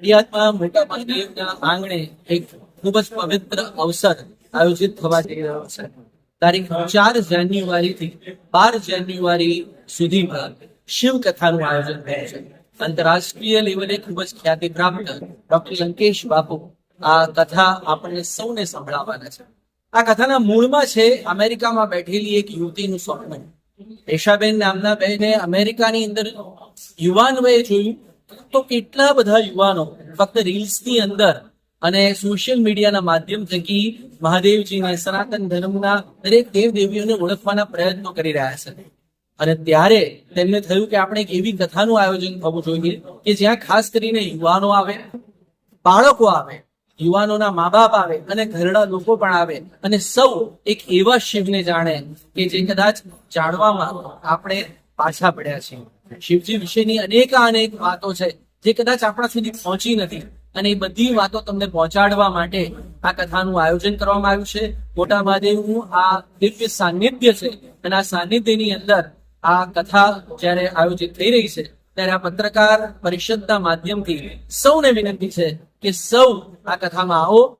નડિયાદમાં મોટા આંતરરાષ્ટ્રીય લેવલે ખૂબ જ ખ્યાતિ પ્રાપ્ત ડોક્ટર લંકેશ બાપુ આ કથા આપણને સૌને સંભળાવવાના છે. આ કથાના મૂળમાં છે અમેરિકામાં બેઠેલી એક યુવતીનું સ્વપ્ન. રેશાબેન નામના બહેને અમેરિકાની અંદર યુવાન વયે જોયું તો કેટલા બધા યુવાનો ફક્ત રીલ્સની અંદર અને સોશિયલ મીડિયાના માધ્યમ થકી મહાદેવજીને સનાતન ધર્મના દરેક દેવ દેવીઓને ઓળખવાના પ્રયત્નો કરી રહ્યા છે. અને ત્યારે તેમને થયું કે આપણે એક એવી કથાનું આયોજન થવું જોઈએ કે જ્યાં ખાસ કરીને યુવાનો આવે, બાળકો આવે, યુવાનોના મા બાપ આવે અને ઘરડા લોકો પણ આવે અને સૌ એક એવા શિવને જાણે કે જે કદાચ જાણવામાં આપણે પાછા પડ્યા છીએ. શિવજી વિશેની અનેક અનેક વાતો છે, જે કદાચ આપણા સુધી પહોંચી નથી. અને એ બધી વાતો તમને પહોંચાડવા માટે આ કથાનું આયોજન કરવામાં આવ્યું છે. મોટા મહાદેવનું આ દિવ્ય સાનિધ્ય છે અને આ સાનિધ્યની અંદર આ કથા જ્યારે આયોજિત થઈ રહી છે, ત્યારે આ પત્રકાર પરિષદના માધ્યમથી સૌને વિનંતી છે કે સૌ આ કથામાં આવો.